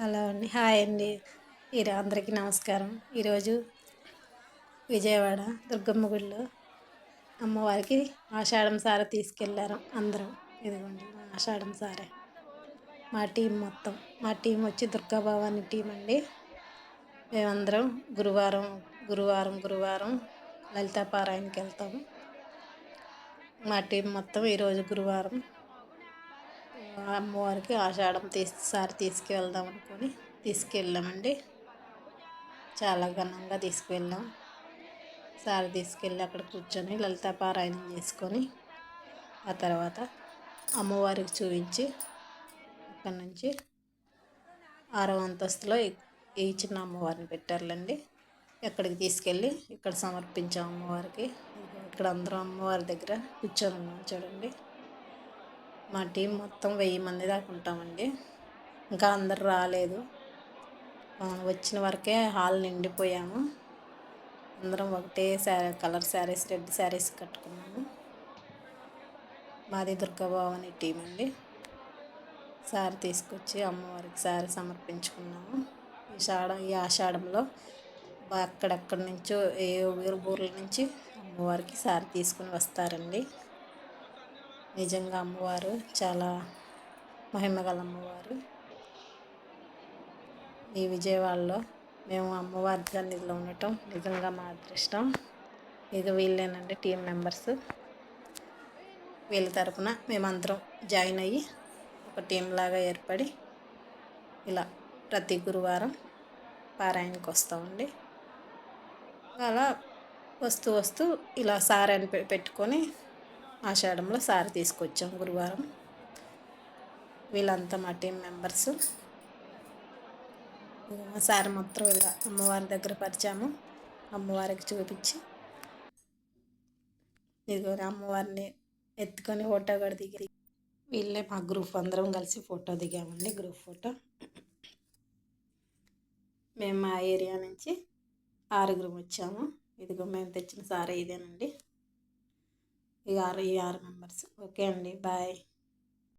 Hello అండి. Hi అండి. ఈరో అందరికీ నమస్కారం. ఈరోజు విజయవాడ దుర్గమ్మ గుడిలో అమ్మవారికి ఆషాఢం సార తీసుకెళ్ళారు అందరం. ఇదిగోండి ఆషాఢం సారే. మా టీం మొత్తం. మా టీం వచ్చి దుర్గాభవాని టీం అండి. మేమందరం గురువారం గురువారం గురువారం లలితా పారాయణకి వెళ్తాము. మా టీం మొత్తం ఈరోజు గురువారం అమ్మవారికి ఆషాఢం తీసారి తీసుకువెళ్దాం అనుకొని తీసుకెళ్ళామండి. చాలా ఘనంగా తీసుకువెళ్ళాం సారి తీసుకెళ్ళి అక్కడ కూర్చొని లలిత పారాయణం చేసుకొని ఆ తర్వాత అమ్మవారికి చూపించి అక్కడి నుంచి ఆరో అంతస్తులో ఈ చిన్న అమ్మవారిని పెట్టారులండి. ఎక్కడికి తీసుకెళ్ళి ఇక్కడ సమర్పించాం అమ్మవారికి. ఇక్కడ అందరం అమ్మవారి దగ్గర కూర్చొని ఉన్నాం చూడండి. మా టీం మొత్తం వెయ్యి మంది దాకా ఉంటామండి. ఇంకా అందరు రాలేదు. వచ్చిన వరకే హాల్ నిండిపోయాము. అందరం ఒకటే sari colour saris red saris కట్టుకున్నాము. మాది దుర్గాభవాని టీం అండి. శారీ తీసుకొచ్చి అమ్మవారికి శారీ సమర్పించుకున్నాము. ఈ షాడ ఈ ఆషాఢంలో అక్కడక్కడి నుంచో ఏ ఊరు ఊర్ల నుంచి అమ్మవారికి శారీ తీసుకుని వస్తారండి. నిజంగా అమ్మవారు చాలా మహిమగల అమ్మవారు. ఈ విజయవాడలో మేము అమ్మవారి సన్నిధిలో ఉండటం నిజంగా మా అదృష్టం. ఇక వీళ్ళేనండి టీం మెంబర్స్. వీళ్ళ తరపున మేమందరం జాయిన్ అయ్యి ఒక టీం లాగా ఏర్పడి ఇలా ప్రతి గురువారం పారాయణకి వస్తామండి. అలా వస్తూ వస్తూ ఇలా సారాన్ని పెట్టుకొని ఆషాఢంలో సారి తీసుకొచ్చాం గురువారం. వీళ్ళంతా మా టీం మెంబర్స్ సారి మొత్తం ఇలా అమ్మవారి దగ్గర పరిచాము. అమ్మవారికి చూపించి ఇదిగో అమ్మవారిని ఎత్తుకొని ఫోటో కూడా దిగి వీళ్ళే మా గ్రూప్ అందరం కలిసి ఫోటో దిగామండి గ్రూప్ ఫోటో. మేము మా ఏరియా నుంచి ఆరుగురు వచ్చాము. ఇదిగో మేము తెచ్చిన సారీ ఇదేనండి. ఈ ఆరు ఈ ఆరు మెంబర్స్ ఓకే అండి. బాయ్